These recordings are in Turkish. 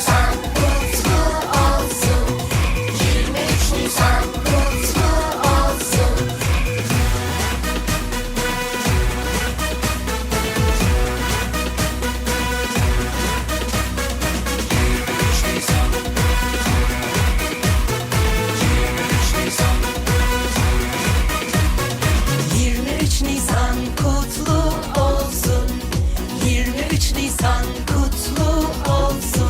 Nisan kutlu olsun. 23 Nisan kutlu olsun. Yirmi üç Nisan kutlu olsun. 23 Nisan kutlu olsun.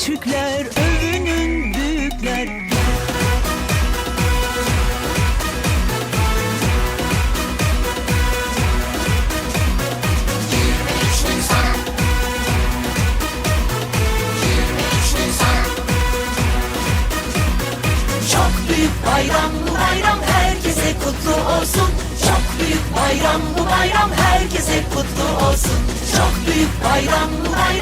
küçükler, övünün büyükler. Çok büyük bayram bu bayram herkese kutlu olsun. Çok büyük bayram bu bayram herkese kutlu olsun. Çok büyük bayram bu bayram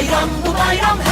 bayram bu bayram